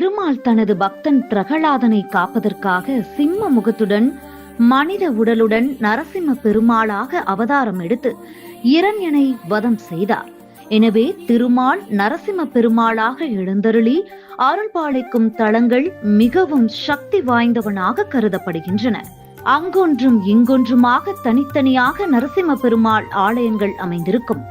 பெருமாள் தனது பக்தன் பிரகலாதனை காப்பதற்காக சிம்ம முகத்துடன் மனித உடலுடன் நரசிம்ம பெருமாளாக அவதாரம் எடுத்து இரண்யனை வதம் செய்தார். எனவே திருமால் நரசிம்ம பெருமாளாக எழுந்தருளி அருள்பாளைக்கும் தலங்கள் மிகவும் சக்தி வாய்ந்தவனாக கருதப்படுகின்றன. அங்கொன்றும் இங்கொன்றுமாக தனித்தனியாக நரசிம்ம பெருமாள் ஆலயங்கள் அமைந்திருக்கும்.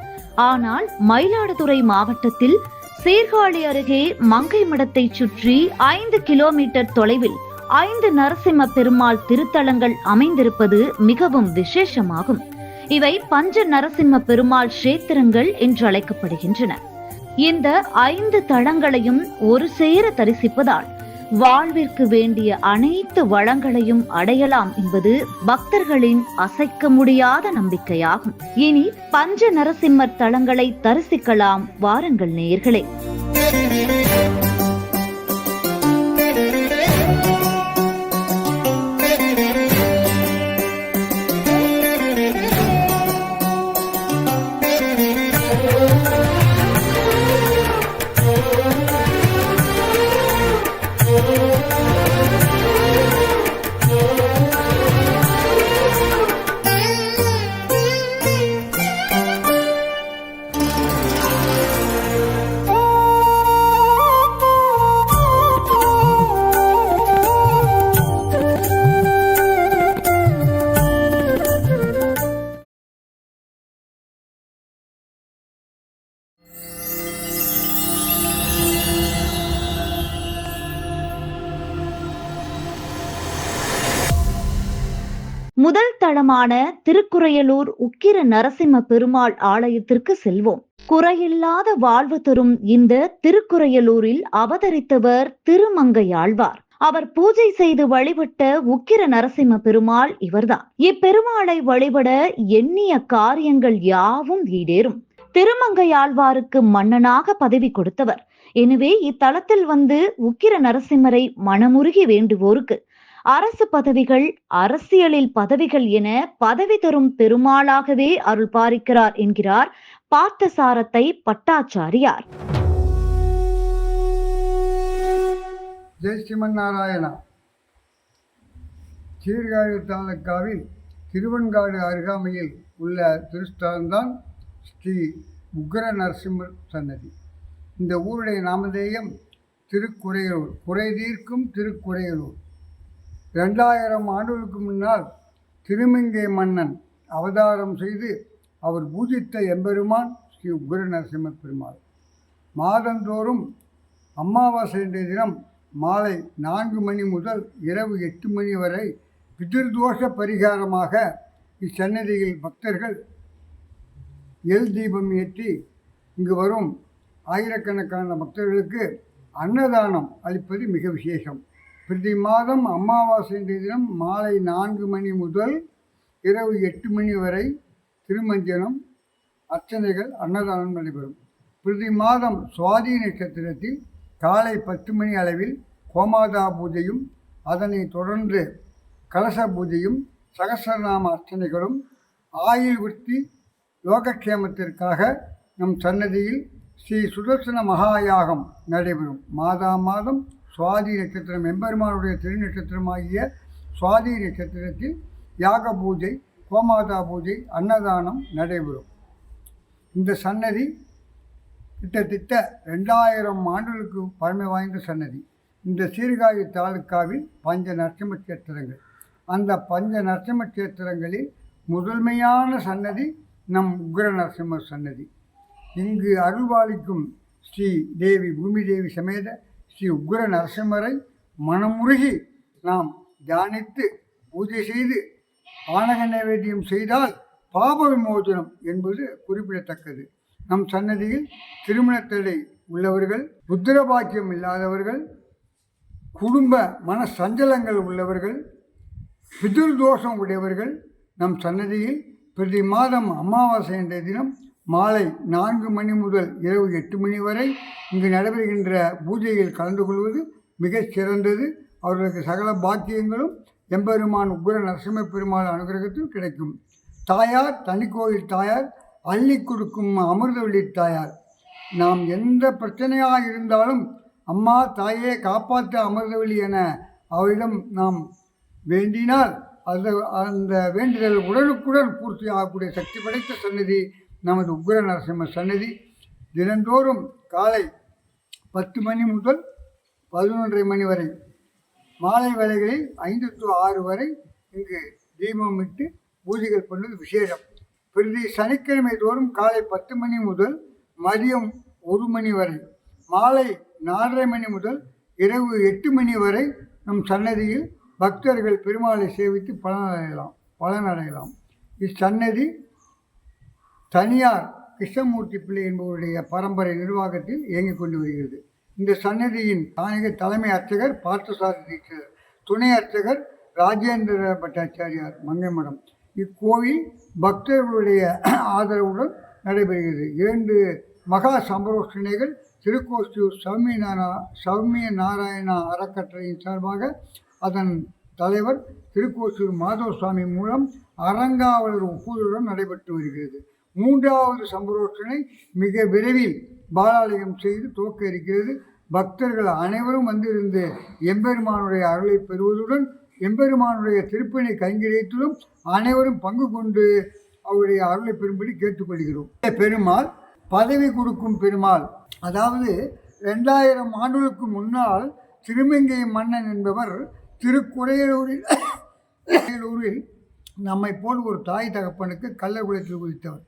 ஆனால் மயிலாடுதுறை மாவட்டத்தில் சீர்காழி அருகே மங்கை மடத்தை சுற்றி ஐந்து கிலோமீட்டர் தொலைவில் ஐந்து நரசிம்ம பெருமாள் திருத்தலங்கள் அமைந்திருப்பது மிகவும் விசேஷமாகும். இவை பஞ்ச நரசிம்ம பெருமாள் கஷேத்திரங்கள் என்று அழைக்கப்படுகின்றன. இந்த ஐந்து தளங்களையும் ஒரு சேர தரிசிப்பதால் வாழ்விற்கு வேண்டிய அனைத்து வளங்களையும் அடையலாம் என்பது பக்தர்களின் அசைக்க முடியாத நம்பிக்கையாகும். இனி பஞ்ச நரசிம்மர் தலங்களை தரிசிக்கலாம் வாருங்கள் நேர்களே முதல் தளமான திருக்குறையலூர் உக்கிர நரசிம்ம பெருமாள் ஆலயத்திற்கு செல்வோம். குறையில்லாத வாழ்வு தரும் இந்த திருக்குறையலூரில் அவதரித்தவர் திருமங்கையாழ்வார் அவர் பூஜை செய்து வழிபட்ட உக்கிர நரசிம்ம பெருமாள் இவர்தான். இப்பெருமாளை வழிபட எண்ணிய காரியங்கள் யாவும் ஈடேறும். திருமங்கையாழ்வாருக்கு மன்னனாக பதவி கொடுத்தவர். எனவே இத்தலத்தில் வந்து உக்கிர நரசிம்மரை மனமுருகி வேண்டுவோருக்கு அரசு பதவிகள் அரசியலில் பதவிகள் என பதவி தரும் பெருமாளாகவே அருள் பாரிக்கிறார் என்கிறார் பார்த்தசாரத்தை பட்டாச்சாரியார். ஜெய் ஸ்ரீமன்னாராயணா. சீர்காழி தாலுக்காவில் திருவன்காடு அருகாமையில் உள்ள திருஸ்தலம்தான் ஸ்ரீ உக்ர நரசிம்மர் சன்னதி. இந்த ஊருடைய நாமதேயம் திருக்குறையூர் குறை தீர்க்கும் திருக்குறையூர் ரெண்டாயிரம் ஆண்டுகளுக்கு முன்னால் திருமங்கை மன்னன் அவதாரம் செய்து அவர் பூஜித்த எம்பெருமான் ஸ்ரீ உக்ர நரசிம்ம பெருமாள். மாதந்தோறும் அமாவாசை இன்றைய தினம் மாலை நான்கு மணி முதல் இரவு எட்டு மணி வரை பிதிர்தோஷ பரிகாரமாக இச்சன்னதியில் பக்தர்கள் எல் தீபம் ஏற்றி இங்கு வரும் ஆயிரக்கணக்கான பக்தர்களுக்கு அன்னதானம் அளிப்பது மிக விசேஷம். பிரதி மாதம் அமாவாசை தினம் மாலை நான்கு மணி முதல் இரவு எட்டு மணி வரை திருமஞ்சனம் அர்ச்சனைகள் அன்னதானம் நடைபெறும். பிரதி மாதம் சுவாதி நட்சத்திரத்தில் காலை பத்து மணி அளவில் கோமாதா பூஜையும் அதனை தொடர்ந்து கலச பூஜையும் சகசரநாம அர்ச்சனைகளும் ஆயுள் விருத்தி லோகக்ஷேமத்திற்காக நம் சன்னதியில் ஸ்ரீ சுதர்சன மகாயாகம் நடைபெறும். மாதா மாதம் சுவாதி நட்சத்திரம் எம்பெருமானுடைய திருநட்சத்திரமாகிய சுவாதி நட்சத்திரத்தில் யாக பூஜை கோமாதா பூஜை அன்னதானம் நடைபெறும். இந்த சன்னதி கிட்டத்தட்ட ரெண்டாயிரம் ஆண்டுகளுக்கு பழமை வாய்ந்த சன்னதி. இந்த சீர்காழி தாலுக்காவில் பஞ்ச நரசிம்ம கேத்திரங்கள் அந்த பஞ்ச நரசிம்ம கஷேத்திரங்களில் முதன்மையான சன்னதி நம் உக்ர நரசிம்மர் சன்னதி. இங்கு அருள்வாளிக்கும் ஸ்ரீ தேவி பூமி தேவி சமேத ஸ்ரீ உக்ர நரசிம்மரை மனமுருகி நாம் தியானித்து பூஜை செய்து ஆனக நைவேத்தியம் செய்தால் பாப விமோசனம் என்பது குறிப்பிடத்தக்கது. நம் சன்னதியில் திருமணத்தடை உள்ளவர்கள் புத்திர பாக்கியம் இல்லாதவர்கள் குடும்ப மன சஞ்சலங்கள் உள்ளவர்கள் பிதுர் தோஷம் உடையவர்கள் நம் சன்னதியில் பிரதி மாதம் அமாவாசை என்ற தினம் மாலை நான்கு மணி முதல் இரவு எட்டு மணி வரை இங்கு நடைபெறுகின்ற பூஜையில் கலந்து கொள்வது மிகச் சிறந்தது. அவர்களுக்கு சகல பாக்கியங்களும் எம்பெருமான் உக்ர நரசிம்ம பெருமாள் அனுகிரகத்தில் கிடைக்கும். தாயார் தனிக்கோயில் தாயார் அள்ளி கொடுக்கும் அமிர்தவள்ளி தாயார். நாம் எந்த பிரச்சனையாக இருந்தாலும் அம்மா தாயே காப்பாற்ற அமிர்தவள்ளி என அவரிடம் நாம் வேண்டினால் அது அந்த வேண்டுதல் உடனுக்குடன் பூர்த்தி ஆகக்கூடிய சக்தி படைத்த சன்னதி நமது உக்ர நரசிம்ம சன்னதி தினந்தோறும் காலை பத்து மணி முதல் பதினொன்றரை மணி வரை மாலை வேலைகளில் ஐந்து டு ஆறு வரை இங்கு தீபமிட்டு பூஜைகள் பண்ணுவது விசேஷம். பிரதி சனிக்கிழமை தோறும் காலை பத்து மணி முதல் மதியம் ஒரு மணி வரை மாலை நாலரை மணி முதல் இரவு எட்டு மணி வரை நம் சன்னதியில் பக்தர்கள் பெருமாளை சேவித்து பலனடையலாம் பலனடையலாம். இச்சன்னதி தனியார் கிருஷ்ணமூர்த்தி பிள்ளை என்பவருடைய பரம்பரை நிர்வாகத்தில் இயங்கிக் கொண்டு வருகிறது. இந்த சன்னதியின் தானிக தலைமை அர்ச்சகர் பார்த்தசாரதி தீட்சர் துணை அர்ச்சகர் ராஜேந்திர பட்டாச்சாரியார் மங்கைமடம் இக்கோவில் பக்தர்களுடைய ஆதரவுடன் நடைபெறுகிறது. இரண்டு மகா சம்பரோஷணைகள் திருக்கோஷ்டூர் சௌமிய நாரா சௌமிய நாராயணா அறக்கட்டளையின் சார்பாக அதன் தலைவர் திருக்கோசூர் மாதவ சுவாமி மூலம் அறங்காவலர் ஒப்புதலுடன் நடைபெற்று வருகிறது. மூன்றாவது சம்பரோஷனை மிக விரைவில் பாலாலயம் செய்து துவக்க இருக்கிறது. பக்தர்கள் அனைவரும் வந்திருந்து எம்பெருமானுடைய அருளை பெறுவதுடன் எம்பெருமானுடைய திருப்பினை கைங்கிரியத்திலும் அனைவரும் பங்கு கொண்டு அவருடைய அருளை பெறும்படி கேட்டுக்கொள்கிறோம். பெருமாள் பதவி கொடுக்கும் பெருமாள். அதாவது ரெண்டாயிரம் ஆண்டுகளுக்கு முன்னால் திருமங்கை மன்னன் என்பவர் திருக்குறையலூரில் ஊரில் நம்மை போல் ஒரு தாய் தகப்பனுக்கு கள்ளக்குளத்தில் குதித்தவர்.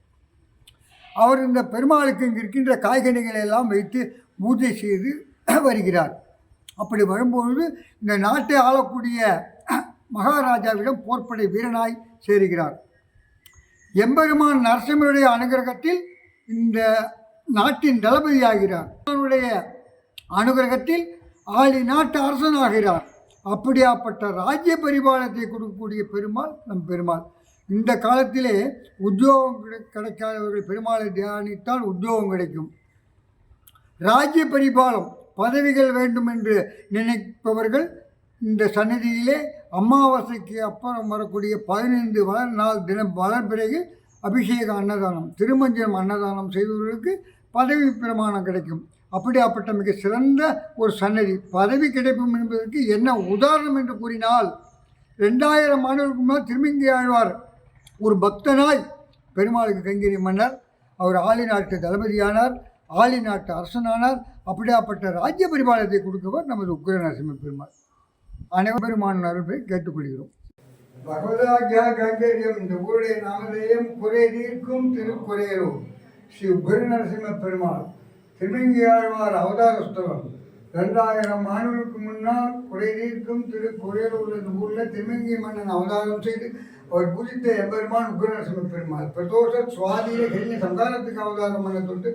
அவர் இந்த பெருமாளுக்கு இங்கு இருக்கின்ற காய்கனிகளை எல்லாம் வைத்து பூஜை செய்து வருகிறார். அப்படி வரும்பொழுது இந்த நாட்டை ஆளக்கூடிய மகாராஜாவிடம் போர்ப்படை வீரனாய் சேருகிறார். எம்பெருமான் நரசிம்மருடைய அனுகிரகத்தில் இந்த நாட்டின் தளபதியாகிறார். அவனுடைய அனுகிரகத்தில் ஆளி நாட்டு அரசனாகிறார். அப்படியாப்பட்ட ராஜ்ய பரிபாலத்தை கொடுக்கக்கூடிய பெருமாள் நம் பெருமாள். இந்த காலத்திலே உத்தியோகம் கிடை- கிடைக்காதவர்கள் பெருமாளை தியானித்தால் உத்தியோகம் கிடைக்கும். ராஜ்ய பரிபாலம் பதவிகள் வேண்டும் என்று நினைப்பவர்கள் இந்த சன்னதியிலே அமாவாசைக்கு அப்புறம் வரக்கூடிய பதினைந்து வளர் நாள் தினம் வளர் பிறகு அபிஷேக அன்னதானம் திருமஞ்சனம் அன்னதானம் செய்தவர்களுக்கு பதவி பிரமாணம் கிடைக்கும். அப்படியாப்பட்ட மிக சிறந்த ஒரு சன்னதி. பதவி கிடைக்கும் என்பதற்கு என்ன உதாரணம் என்று கூறினால் ரெண்டாயிரம் ஆண்டுகளுக்கு முன்னால் திருமங்கி ஆழ்வார் ஒரு பக்தனாய் பெருமாளுக்கு கைங்கரி மன்னர் அவர் ஆலி நாட்டு தளபதியானார் ஆலி நாட்டு அரசனானார் அப்படியாப்பட்ட ராஜ்ய பரிபாலத்தை கொடுக்கவர் நமது உக்கிர நரசிம்ம பெருமாள் அனைவருமான அருளை கேட்டுக்கொள்கிறோம். பகவதாகியா கைங்கரியம் இந்த ஊருடைய நாமதேயம் குறை தீர்க்கும் திருக்குறையரும் ஸ்ரீ உக்கிர நரசிம்ம பெருமாள் திருமங்கியாழ்வார் அவதார ஸ்தலம். ரெண்டாயிரம் ஆண்டுகளுக்கு முன்னால் குறை திரு குறையலூர் உள்ள ஊரில் திருமங்கி மன்னன் அவதாரம் செய்து அவர் குறித்த எம்பெருமான் உக்ரநரசிம்ம பெருமாள். பிரதோஷ சுவாதியில கெல்லி சந்தானத்துக்கு அவதாரம் பண்ண தொட்டு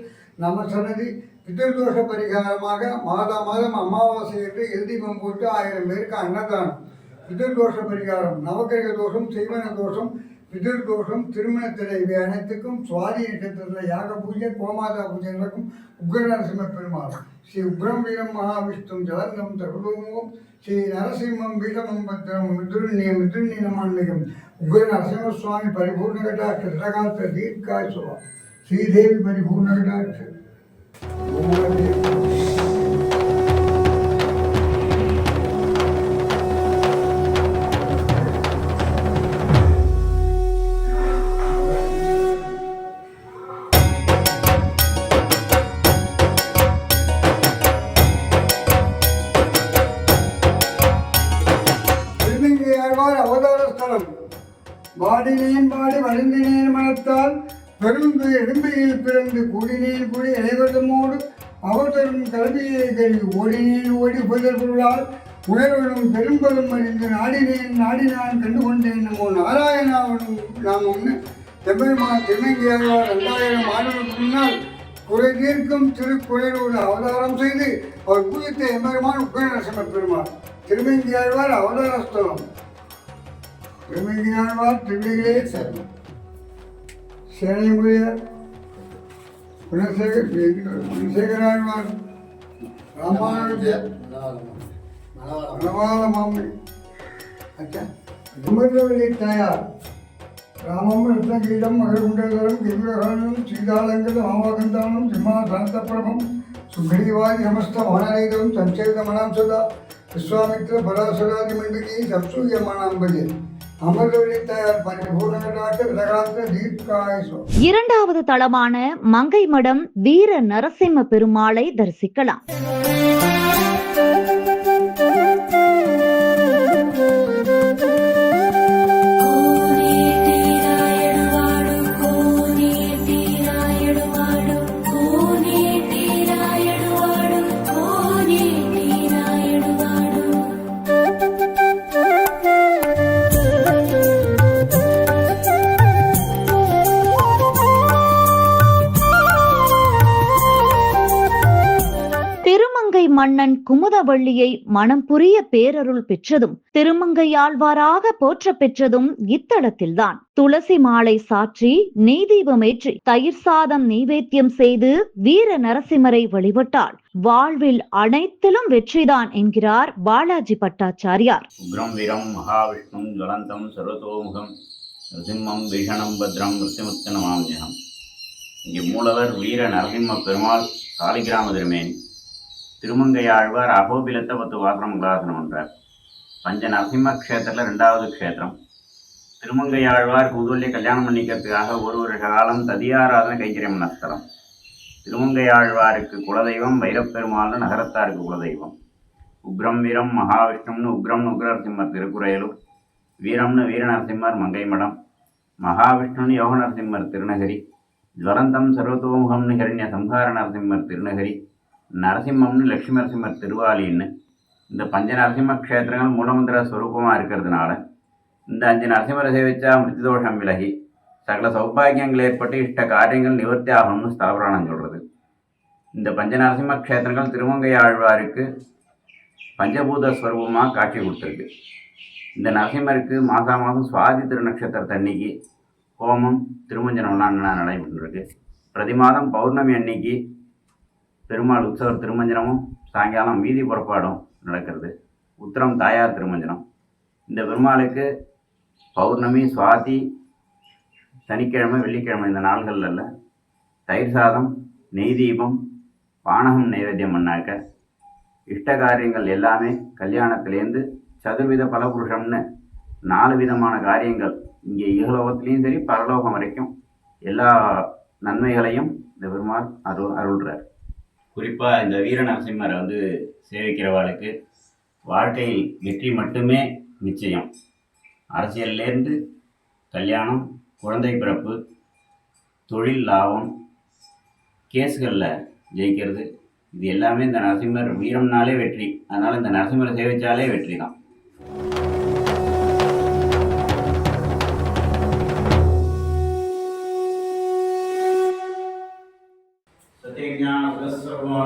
நம்ம சன்னதி பிதிர்தோஷ பரிகாரமாக மாதா மாதம் அமாவாசை என்று எழுதிபம் போட்டு ஆயிரம் பேருக்கு அன்னதானம். பிதிர்தோஷ பரிகாரம் நவக்கிரக தோஷம் செய்வன தோஷம் பிதிர்தோஷம் திருமணத்திரை இவை அனைத்துக்கும் சுவாதி நட்சத்திரத்தில் யாக பூஜை கோமாதா பூஜை நடக்கும் உக்ரநரசிம்ம பெருமாள். ஸ்ரீ உக்ரம் வீரம் மகாவிஷ்ணு ஜலந்தம் தகுலோமுகம் ஸ்ரீ நரசிம்மம் பீடமம் பத்திரம் மிதுருண்ய மிதுருண்யமான்மிகம் உக்ர நரசிம்ம சுவாமி பரிபூர்ண கட்டாட்ச திரகாத்த தீர்க்காய் சுவா ஸ்ரீதேவி பாடினேன் பாடி வருந்தினேன் மனத்தால் பெருந்து எடுமையில் பிறந்து கூடினேன் கூடி அனைவருமோடு அவர் தரும் கல்வியை கல்வி ஓடினேன் ஓடி புதர் பொருளால் உணர்வனும் பெரும்பலும் அறிந்து நாடினேன் நாடினான் கண்டுகொண்டேன். நம்ம நாராயணாவனும் நாம் ஒன்று செம்பெருமான் திருமங்கையாழ்வார் ரெண்டாயிரம் ஆண்டுகளுக்கு முன்னால் குறை தீர்க்கும் திருக்குறையூர் அவதாரம் செய்து அவர் பூஜித்த எம்பெருமான் உக்கரநரசிம்ம பெருமாள் திருமங்கியாழ்வார் அவதார ஸ்தலம் விமிகினாழ்வார் திவ்விகளே சரணம் சேனைமுறைய குணசேகர் குணசேகராழ்வார் ராமானுஜ மனவாள மாமணி அச்சா விமர்ந்தவழி தாயார் ராமம் ரத்னகீடம் மககுண்டதரம் திவ்யகானம் சீதாலங்கத மாமகந்தானம் சிம்மா சாந்தப்பிரபம் சுக்ரீவாதி சமஸ்த மனநேதம் சஞ்சேதமனாம் சதா விஸ்வாமித்ர பராசராதி மண்டலி சப்சூயமானாம்பதி இரண்டாவது தளமான மங்கைமடம் வீர நரசிம்ம பெருமாளை தரிசிக்கலாம். குமுதவள்ளியை மனம் புரிய பேரருள் பெற்றதும் திருமங்கையாழ்வாராக போற்ற பெற்றதும் இத்தலத்தில்தான். துளசி மாலை சாற்றி நெய் தீபமேற்றி தயிர் சாதம் நெய்வேத்தியம் செய்து வீர நரசிம்மரை வழிபட்டால் வாழ்வில் அனைத்திலும் வெற்றிதான் என்கிறார் பாலாஜி பட்டாச்சாரியார். உக்ரம் வீரம் மகாவிஷ்ணும் ஜுவலந்தம் சர்வதோமுகம் நரசிம்மம் பீஷணம் பத்ரம் மிருத்யுமுத்தனமாம்யகம் இங்கே மூலவர் வீர நரசிம்ம பெருமாள் காளிகிராம திருமேனி. திருமங்கையாழ்வார் அகோபிலத்தை பத்து வாசனம் உதாசனம் பண்றார் பஞ்ச நரசிம்ம க்ஷேத்திரத்தில் ரெண்டாவது க்ஷேத்திரம். திருமங்கையாழ்வார் கூதுவல்லியை கல்யாணம் பண்ணிக்கிறதுக்காக ஒரு ஒரு காலம் ததியாராதன கைங்கரியம் நஸ்தலம் திருமங்கையாழ்வாருக்கு குலதெய்வம் வைரப்பெருமாள்னு நகரத்தாருக்கு குலதெய்வம். உக்ரம் வீரம் மகாவிஷ்ணும்னு உக்ரம்னு உக்ரநரசிம்மர் திருக்குறையலும் வீரம்னு வீரநரசிம்மர் மங்கைமடம் மகாவிஷ்ணுன்னு யோக நரசிம்மர் திருநகரி ஜுவலந்தம் சர்வதோமுகம்னு ஹிரண்ய சம்ஹார நரசிம்மர் திருநகரி நரசிம்மம்னு லட்சுமி நரசிம்மர் திருவாலின்னு இந்த பஞ்ச நரசிம்ம க்ஷேத்திரங்கள் மூலமந்திர ஸ்வரூபமாக இருக்கிறதுனால இந்த அஞ்சு நரசிம்மரை சேவிச்சா மிருத்திதோஷம் விலகி சகல சௌபாகியங்கள் ஏற்பட்டு இஷ்ட காரியங்கள் நிவர்த்தி ஆகணும்னு ஸ்தலபுராணம் சொல்கிறது இந்த பஞ்ச நரசிம்ம க்ஷேத்திரங்கள் திருமங்கை ஆழ்வாருக்கு பஞ்சபூத ஸ்வரூபமாக காட்சி கொடுத்துருக்கு. இந்த நரசிம்மருக்கு மாதா மாதம் சுவாதி திருநட்சத்திரத்தன்னைக்கு ஹோமம் திருமஞ்சனம்லாம் நடைபெற்றிருக்கு. பிரதி மாதம் பௌர்ணமி அன்னைக்கு பெருமாள் உற்சவ திருமஞ்சனமும் சாயங்காலம் வீதி புறப்பாடும் நடக்கிறது. உத்திரம் தாயார் திருமஞ்சனம். இந்த பெருமாளுக்கு பௌர்ணமி சுவாதி சனிக்கிழமை வெள்ளிக்கிழமை இந்த நாள்களில் தயிர் சாதம் நெய் தீபம் பானகம் நைவேத்தியம் பண்ணாக்க இஷ்ட காரியங்கள் எல்லாமே கல்யாணத்துலேருந்து சதுர்வித பலபுருஷம்னு நாலு விதமான காரியங்கள் இங்கே இகலோகத்துலேயும் சரி பரலோகம் வரைக்கும் எல்லா நன்மைகளையும் இந்த பெருமாள் அருள் அருள்றார். குறிப்பாக இந்த வீர நரசிம்மரை வந்து சேவிக்கிறவாளுக்கு வாழ்க்கையில் வெற்றி மட்டுமே நிச்சயம். அரசியல்லேருந்து கல்யாணம் குழந்தை பிறப்பு தொழில் லாபம் கேஸுகளில் ஜெயிக்கிறது. இது எல்லாமே இந்த நரசிம்மர் வீரம்னாலே வெற்றி. அதனால் இந்த நரசிம்மரை சேவித்தாலே வெற்றி தான்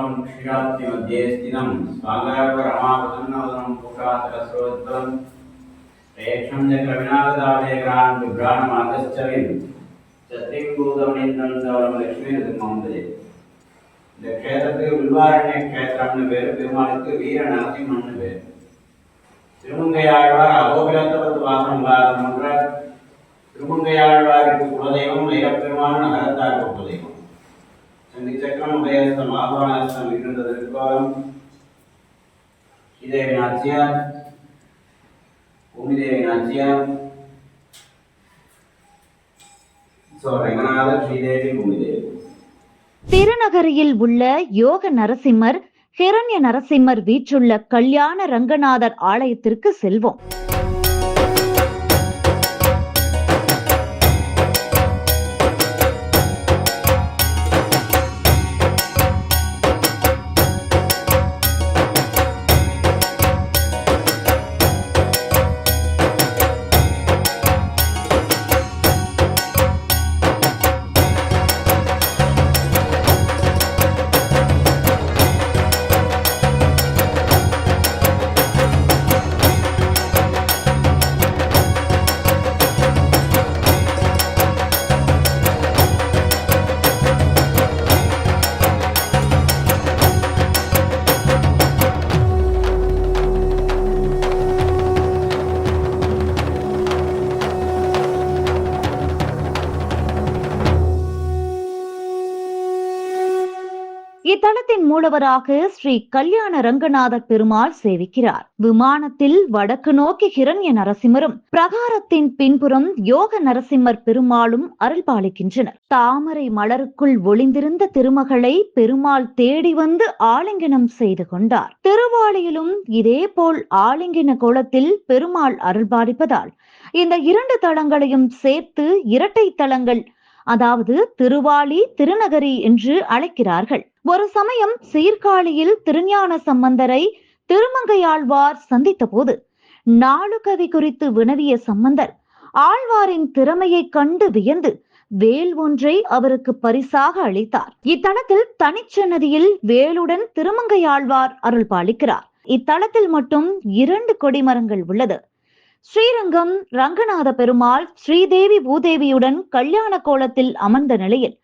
క్షీరాంబరం క్షీరాద్రి మధ్యే స్థితం స్వాంగాపరమాపదన్నవదనం పుకాతరస్రోత్తం ప్రేక్షం చక్ర వినాగదావేగాన్ విభ్రాణ మార్గశ్చవిన్ சத்திரிங்கூதமணிந்தவரம் லட்சுமி திருமாந்தே இந்த க்ஷேத்திரத்துக்கு வில்வாரண்ய க்ஷேத்திரம்னு பேர் பெருமாளுக்கு வீர நரசிம்மன்னு பேர் திருமங்கையாழ்வார் அகோபிலத்தவத்து வாசனம் என்ற திருமங்கையாழ்வாருக்கு குலதெய்வம் ஐயப்பெருமான நகரத்தாருக்கு குலதெய்வம் சக்கரம் உதயஸ்தம் ஆபானஸ்தம் இருந்த திருக்கோலம் ஸ்ரீதேவி நாச்சியார் பூமிதேவி நாச்சியார் ஸோ ரங்கநாதர் ஸ்ரீதேவி பூமிதேவி திருநகரியில் உள்ள யோக நரசிம்மர் ஹிரண்ய நரசிம்மர் வீற்றுள்ள கல்யாண ரங்கநாதர் ஆலயத்திற்கு செல்வோம். கோயிலின் மூலவராக ஸ்ரீ கல்யாண ரங்கநாதர் பெருமாள் சேவிக்கிறார். விமானத்தில் வடக்கு நோக்கி ஹிரண்ய நரசிம்மரும் பிரகாரத்தின் பின்புறம் யோக நரசிம்மர் பெருமாளும் அருள்பாலிக்கின்றனர். தாமரை மலருக்குள் ஒளிந்திருந்த திருமகளை பெருமாள் தேடி வந்து ஆலிங்கனம் செய்து கொண்டார். திருவாளியிலும் இதேபோல் ஆலிங்கன கோலத்தில் பெருமாள் அருள்பாலிப்பதால் இந்த இரண்டு தலங்களையும் சேர்த்து இரட்டை தலங்கள் அதாவது திருவாளி திருநகரி என்று அழைக்கிறார்கள். ஒரு சமயம் சீர்காழியில் திருஞான சம்பந்தரை திருமங்கையாழ்வார் சந்தித்த போது நாளுகவி குறித்து வினவிய சம்பந்தர் ஆழ்வாரின் திறமையைக் கண்டு வியந்து வேல் ஒன்றை அவருக்கு பரிசாக அளித்தார். இத்தலத்தில் தனிச்சன்னதியில் வேலுடன் திருமங்கையாழ்வார் அருள் பாலிக்கிறார். இத்தலத்தில் மட்டும் இரண்டு கொடிமரங்கள் உள்ளது. ஸ்ரீரங்கம் ரங்கநாத பெருமாள் ஸ்ரீதேவி பூதேவியுடன் கல்யாண கோலத்தில் அமர்ந்த நிலையில்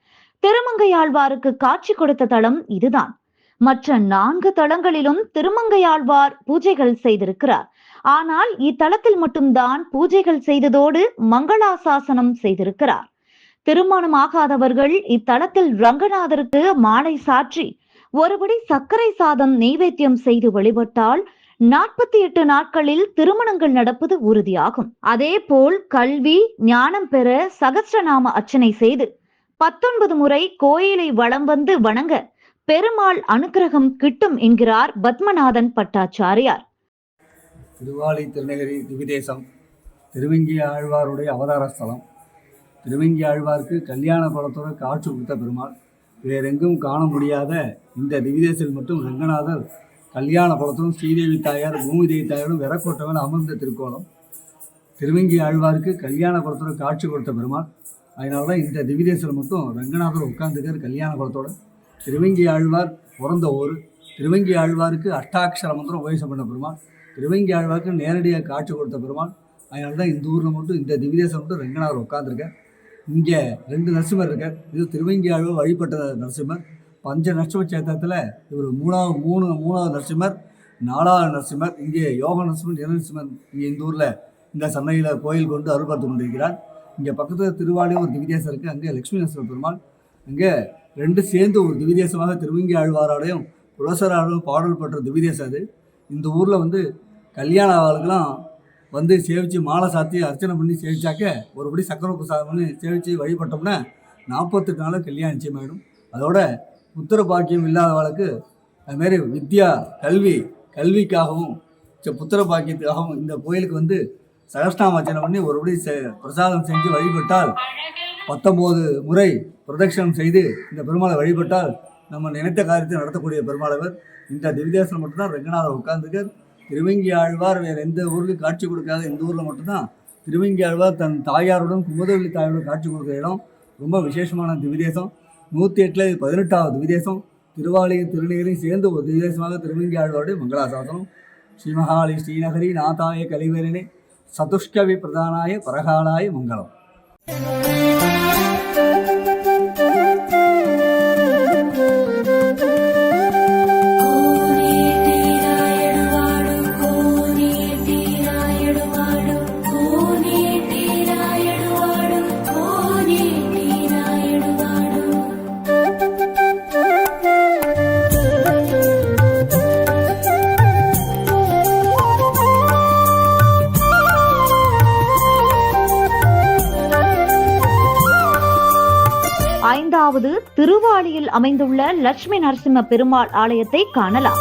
திருமங்கையாழ்வாருக்கு காட்சி கொடுத்த தலம் இதுதான். மற்ற நான்கு தலங்களிலும் திருமங்கையாழ்வார் பூஜைகள் செய்திருக்கிறார். ஆனால் இத்தலத்தில் மட்டும்தான் பூஜைகள் செய்ததோடு மங்களாசாசனம் செய்திருக்கிறார். திருமணம் ஆகாதவர்கள் இத்தலத்தில் ரங்கநாதருக்கு மாலை சாற்றி ஒருபடி சர்க்கரை சாதம் நெய்வேத்தியம் செய்து வழிபட்டால் நாற்பத்தி எட்டு நாட்களில் திருமணங்கள் நடப்பது உறுதியாகும். அதே போல் கல்வி ஞானம் பெற சகஸ்ரநாம அர்ச்சனை செய்து பத்தொன்பது முறை கோயிலை வளம் வந்து வணங்க பெருமாள் அனுக்கிரகம் கிட்டும் என்கிறார் பத்மநாதன் பட்டாச்சாரியார். திருவாலி திருநகரி திவிதேசம் திருவங்கி ஆழ்வாருடைய அவதார ஸ்தலம். திருவங்கி ஆழ்வாருக்கு கல்யாண குளத்தோடு காட்சி கொடுத்த பெருமாள். வேறெங்கும் காண முடியாத இந்த திவிதேசத்தில் மட்டும் ரங்கநாதர் கல்யாண குளத்தும் ஸ்ரீதேவி தாயார் பூமிதேவி தாயாரும் விரக்கோட்டவன் அமர்ந்த திருக்கோலம். திருவங்கி ஆழ்வாருக்கு கல்யாண குளத்தோடு காட்சி கொடுத்த பெருமாள். அதனால தான் இந்த திவிதேசத்தில் மட்டும் ரங்கநாதர் உட்கார்ந்துக்கார் கல்யாண குளத்தோட திருவங்கி ஆழ்வார் பிறந்த ஊர். திருவங்கி ஆழ்வாருக்கு அஷ்டாட்சர மந்திரம் உபயோகம் பண்ண பெருமாள். திருவங்கி ஆழ்வாருக்கு நேரடியாக காட்சி கொடுத்த பெருமாள். அதனால தான் இந்த ஊரில் மட்டும் இந்த திவ்யதேசம் மட்டும் ரங்கநாதர் உட்காந்துருக்கார் இங்கே ரெண்டு நரசிம்மர் இருக்கார். இது திருவங்கி ஆழ்வார் வழிபட்ட நரசிம்மர். பஞ்ச நரசிம்ம சேத்திரத்தில் இவர் மூணாவது மூணு மூணாவது நரசிம்மர் நாலாவது நரசிம்மர். இங்கே யோக நரசிம்மர் நிர நரசிம்மர் இங்கே இந்த ஊரில் இந்த சன்னையில் கோயில் கொண்டு அருள் பார்த்து கொண்டிருக்கிறார். இங்கே பக்கத்தில் திருவாலியும் ஒரு திவிதேசம் இருக்குது அங்கே லக்ஷ்மி நரசிம்ம பெருமாள். அங்கே ரெண்டு சேர்ந்து ஒரு திவிதேசமாக திருவங்கி ஆழ்வாராலையும் குலசராரோடும் பாடல் பெற்ற திவிதேசம் அது. இந்த ஊரில் வந்து கல்யாண ஆளுக்கெல்லாம் வந்து சேவித்து மாலை சாத்தி அர்ச்சனை பண்ணி சேவிச்சாக்க ஒருபடி சக்கர பிரசாதம் பண்ணி சேவித்து வழிபட்டோம்னா நாற்பத்தெட்டு நாளில் கல்யாணம் நிச்சயமாயிடும் அதோட புத்திர பாக்கியம் இல்லாதவளுக்கு அதுமாரி வித்யா கல்வி கல்விக்காகவும் ச- புத்திர பாக்கியத்துக்காகவும் இந்த கோயிலுக்கு வந்து சகஸ்நாம அர்ச்சனை பண்ணி ஒருபடி செ- பிரசாதம் செஞ்சு வழிபட்டால் பத்தொம்போது முறை பிரதட்சணம் செய்து இந்த பெருமாளை வழிபட்டால் நம்ம நினைத்த காரியத்தை நடத்தக்கூடிய பெருமாளவர். இந்த திவ்யதேசத்தில் மட்டும்தான் ரங்கநாதர் உட்கார்ந்துக்கார் திருவங்கி ஆழ்வார் வேறு எந்த ஊர்லையும் காட்சி கொடுக்காத இந்த ஊரில் மட்டும்தான். திருவங்கி ஆழ்வார் தன் தாயாருடன் குமுதவெளி தாயாருடன் காட்சி கொடுக்குற இடம். ரொம்ப விசேஷமான திவ்யதேசம். நூற்றி எட்டில் பதினெட்டாவது திவ்யதேசம். திருவாலியும் திருநீரையும் சேர்ந்து ஒரு திவ்யதேசமாக திருவங்கி ஆழ்வாருடைய மங்களாசாசனம். ஸ்ரீமகாலி ஸ்ரீநகரி நாதாய கலிவேலனே சதுஷ்கவி பிரதானாய பரகாலாய மங்களம். திருவாலியில் திருவாளியில் அமைந்துள்ள லட்சுமி நரசிம்ம பெருமாள் ஆலயத்தை காணலாம்.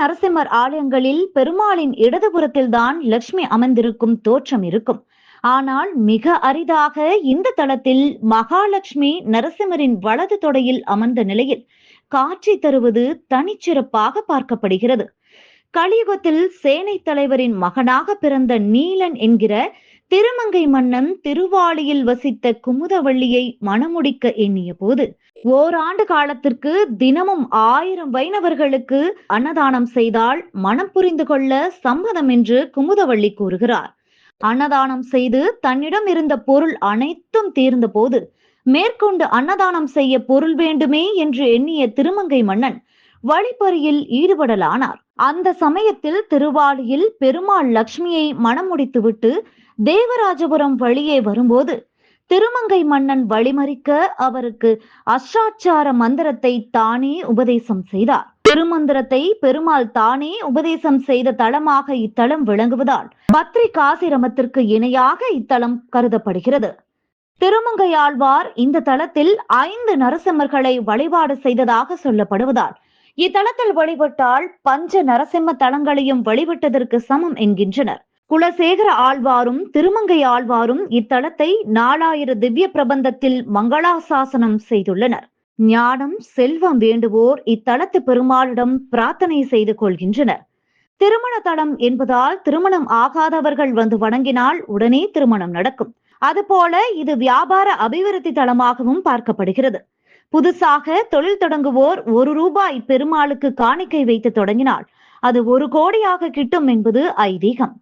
நரசிம்மர் ஆலயங்களில் பெருமாளின் இடதுபுறத்தில்தான் லட்சுமி அமர்ந்திருக்கும் தோற்றம் இருக்கும். ஆனால் மிக அரிதாக இந்த தளத்தில் மகாலட்சுமி நரசிம்மரின் வலது தொடையில் அமர்ந்த நிலையில் காட்சி தருவது தனிச்சிறப்பாக பார்க்கப்படுகிறது. கலியுகத்தில் சேனை தலைவரின் மகனாக பிறந்த நீலன் என்கிற திருமங்கை மன்னன் திருவாளியில் வசித்த குமுதவள்ளியை மணமுடிக்க எண்ணிய போது ஓராண்டு காலத்திற்கு தினமும் ஆயிரம் வைணவர்களுக்கு அன்னதானம் செய்தால் மனம் புரிந்து கொள்ள சம்மதம் என்று குமுதவள்ளி கூறுகிறார். அன்னதானம் செய்து தன்னிடம் இருந்த பொருள் அனைத்தும் தீர்ந்த போது மேற்கொண்டு அன்னதானம் செய்ய பொருள் வேண்டுமே என்று எண்ணிய திருமங்கை மன்னன் வழிப்பறியில் ஈடுபடலானார். அந்த சமயத்தில் திருவாளியில் பெருமாள் லக்ஷ்மியை மணமுடித்துவிட்டு தேவராஜபுரம் வழியே வரும்போது திருமங்கை மன்னன் வழிமறிக்க அவருக்கு அஷ்டாச்சார மந்திரத்தை தானே உபதேசம் செய்தார். திருமந்திரத்தை பெருமாள் தானே உபதேசம் செய்த தலமாக இத்தலம் விளங்குவதால் பத்ரி காசிரமத்திற்கு இணையாக இத்தலம் கருதப்படுகிறது. திருமங்கையாழ்வார் இந்த தலத்தில் ஐந்து நரசிம்மர்களை வழிபாடு செய்ததாக சொல்லப்படுவதால் இத்தலத்தில் வழிபட்டால் பஞ்ச நரசிம்ம தலங்களையும் வழிபட்டதற்கு சமம் என்கின்றனர். குலசேகர ஆழ்வாரும் திருமங்கை ஆழ்வாரும் இத்தலத்தை நாலாயிர திவ்ய பிரபந்தத்தில் மங்களாசாசனம் செய்துள்ளனர். ஞானம் செல்வம் வேண்டுவோர் இத்தலத்து பெருமாளிடம் பிரார்த்தனை செய்து கொள்கின்றனர். திருமண தலம் என்பதால் திருமணம் ஆகாதவர்கள் வந்து வணங்கினால் உடனே திருமணம் நடக்கும். அதுபோல இது வியாபார அபிவிருத்தி தலமாகவும் பார்க்கப்படுகிறது. புதுசாக தொழில் தொடங்குவோர் ஒரு ரூபாய் பெருமாளுக்கு காணிக்கை வைத்து தொடங்கினால் அது ஒரு கோடியாக கிட்டும் என்பது ஐதீகம்.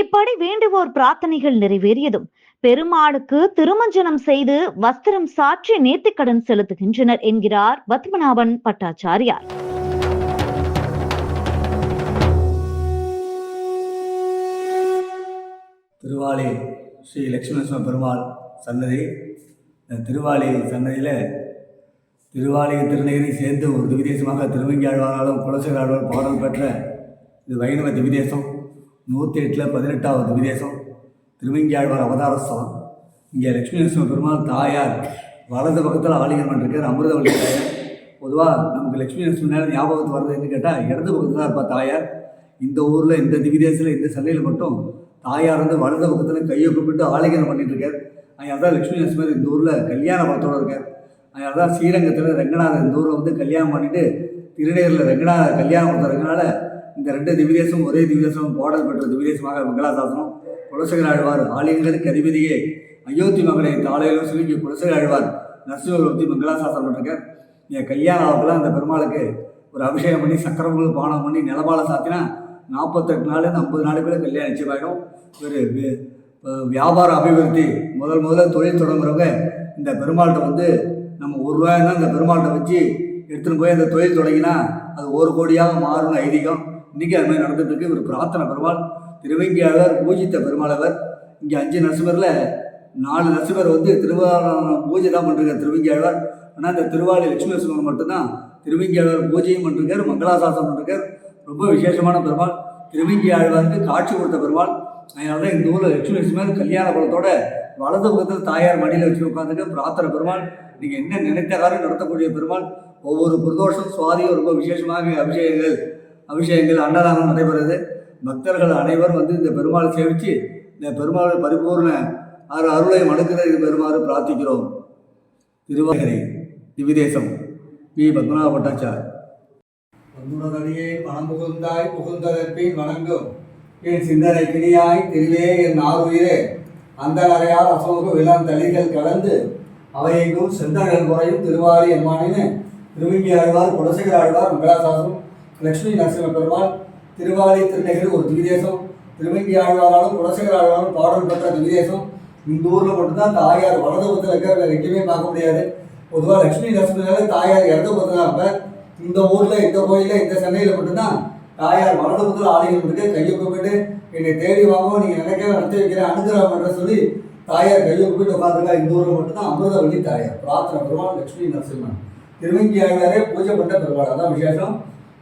இப்படி வேண்டுவோர் பிரார்த்தனைகள் நிறைவேறியதும் பெருமாளுக்கு திருமஞ்சனம் செய்து வஸ்திரம் சாற்றி நேர்த்திக்கடன் செலுத்துகின்றனர் என்கிறார் பத்மநாபன் பட்டாச்சாரியார். திருவாலி ஸ்ரீ லட்சுமணசுவ பெருமாள் சன்னதி. திருவாலி சன்னதியில் திருவாலி திருநகரி சேர்ந்து ஒரு திவிதேசமாக திருவங்கியாழ்வாராலும் குலசேகர பாடல் பெற்ற இது வைணவ திவிதேசம் நூற்றி எட்டில் பதினெட்டாவது திவிதேசம் திருவங்கியாழ்வார் அவதாரஸ்தலம். இங்கே லட்சுமி நரசிம்ம பெருமாள் தாயார் வலது பக்கத்தில் ஆலிங்கன் பண்ணிருக்கார் அமிர்தவள்ளி தாயார். பொதுவாக நமக்கு லட்சுமி நரசிம்ம நேரம் ஞாபகத்துக்கு வர்றதுன்னு கேட்டால் இடது பக்கத்தில் தான் இருப்பா தாயார். இந்த ஊரில் இந்த திவிதேசத்தில் இந்த சந்தையில் மட்டும் தாயார் வந்து வலது பக்கத்தில் கையை கூப்பிட்டு ஆலிங்கனம் பண்ணிட்டு இருக்கார். அதனால தான் லட்சுமி நரசிம்மர் இந்த ஊரில் கல்யாண படத்தோடு இருக்கார். அதனால தான் ஸ்ரீரங்கத்தில் ரங்கநாதன் இந்த வந்து கல்யாணம் பண்ணிட்டு திருநேரில் ரங்கநாத கல்யாணம் கொடுத்ததுனால இந்த ரெண்டு திவிதேசம் ஒரே திவிதேசம் பாடல் பெற்ற திவ்யதேசமாக மங்களாசாசனம். குலசகர் ஆழ்வார் ஆலயங்களுக்கு அதிபதியே அயோத்தி மகனை தாளையிலும் சுருங்கி குலசேகர ஆழ்வார் நரசிம்மூர்த்தி மங்களாசாசனம் பண்ணிருக்கார். என் கல்யாண ஆகலாம் அந்த பெருமாளுக்கு ஒரு அபிஷேகம் பண்ணி சக்கரங்கள் பானம் பண்ணி நிலமால சாத்தினா நாற்பத்தெட்டு நாள் ஐம்பது நாளுக்குள்ளே கல்யாணம் நிச்சயமாயிடும். ஒரு வியாபார அபிவிருத்தி முதல் முதல்ல தொழில் தொடங்குறவங்க இந்த பெருமாள்கிட்ட வந்து நம்ம ஒரு ரூபாய்னா இந்த பெருமாள்கிட்ட வச்சு எடுத்துன்னு போய் அந்த தொழில் தொடங்கினா அது ஒரு கோடியாக மாறும்னு ஐதீகம். இன்றைக்கி அது மாதிரி நடந்துட்டு இவர் ஒரு பிரார்த்தனை பெருமாள் திருவங்கியாளர் பூஜித்த பெருமாளவர் இங்கே அஞ்சு நரசிம்மரில் நாலு நரசிம்மர் வந்து திருவாரூர் பூஜை தான் பண்ணிருக்கார் திருவங்கியாளர். ஆனால் இந்த திருவாளி லட்சுமி நரசிம்மர் மட்டும்தான் திருவங்கியாளர் பூஜையும் பண்ணுறாரு மங்களாசாசனம் பண்ணிருக்கார். ரொம்ப விசேஷமான பெருமாள். திருவங்கி ஆழ்வாருக்கு காட்சி கொடுத்த பெருமாள். அதனால தான் இந்த ஊரில் லட்சுமி நரசிம்மர் கல்யாண குலத்தோட வலது பக்கத்தில் தாயார் மடியில் வச்சு உட்காந்துட்டு பிரார்த்தனை பெருமாள். நீங்கள் என்ன நினைத்த காரியம் நடத்தக்கூடிய பெருமாள் ஒவ்வொரு பிரதோஷம் சுவாதியும் ரொம்ப விசேஷமாக அபிஷேகங்கள் அபிஷேகங்கள் அன்னதானம் நடைபெறுது. பக்தர்கள் அனைவரும் வந்து இந்த பெருமாளை சேவித்து இந்த பெருமாள் பரிபூர்ண அரு அருளை மனுக்கிறதுக்கு பெருமாறு பிரார்த்திக்கிறோம். திருவாகரை திவிதேசம் பி. பத்மநாப பட்டாச்சார். வந்துடனடியே மனம் புகுந்தாய் புகுந்ததற்பின் வணங்கும். என் சிந்தனை கிணியாய் திருவே என் ஆறுயிரே அந்த அறையால் அசோக விளம் தளிர்கள் கலந்து அவையெங்கும் செந்தர்கள் முறையும் திருவாரி எம்மானின்னு திருவிங்கி ஆழ்வார் குலசேகர ஆழ்வார் மங்களாசாசம் லட்சுமி நரசிம்ம பெருமாள் திருவாரி திருநகர் ஒரு திவிதேசம் திருவிங்கி ஆழ்வாராலும் குலசேகர ஆழ்வாரும் பாடல் பெற்ற திவிதேசம் இந்த ஊரில் மட்டும்தான் தாயார் வலது பக்கத்தில் இருக்கிற எங்கேயுமே பார்க்க முடியாது. பொதுவாக லட்சுமி நரசிம்மனால தாயார் இறந்து பக்கத்தில் தான் இந்த ஊரில் இந்த கோயிலில் இந்த சென்னையில் மட்டும்தான் தாயார் வலது பக்கத்தில் ஆலயம் இருக்கு. கையை கூப்பிட்டு என்னை தேடி வாங்க நீங்கள் நினைக்க நடத்தி வைக்கிறேன் அனுகிரகம் பண்ணுற சொல்லி தாயார் கையை கூப்பிட்டு உட்காந்துருக்கா இந்த ஊரில் மட்டும்தான். அமிர்தவள்ளி தாயார். பிரார்த்தனை பெருமாள் லட்சுமி நரசிம்மன். திருவங்கி ஆழ்வாரே பூஜை பண்ண பெருமாள். அதான் விசேஷம்.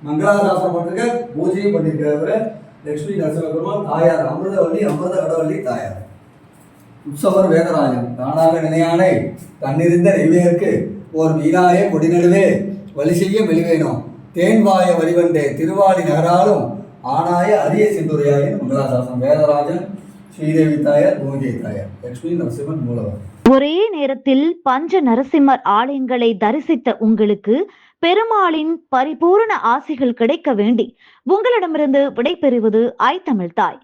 மங்களாசாசனம் பண்ணிருக்க பூஜையும் பண்ணியிருக்கிறவர் லட்சுமி நரசிம்ம பெருமாள் தாயார் அமிர்தவள்ளி அமிர்த கடவள்ளி தாயார். உற்சவர் வேதராஜன். தானாக நினையானை தன்னிருந்த நெய்வேற்கு ஓர் மீனாயே கொடிநடுவே வழி செய்ய வெளிவேணும் தேன்வாய வழிவண்டே திருவாளி நகராலும் ஆனாய அரிய சிந்துரையாயின் மங்களாசாசனம் வேதராஜன் ஸ்ரீதேவி தாயார் பூமிதேவி தாயார் லட்சுமி நரசிம்மன் மூலவர். ஒரே நேரத்தில் பஞ்ச நரசிம்மர் ஆலயங்களை தரிசித்த உங்களுக்கு பெருமாளின் பரிபூரண ஆசிகள் கிடைக்க வேண்டி உங்களிடமிருந்து விடைபெறுவது ஐ தமிழ் தாய்.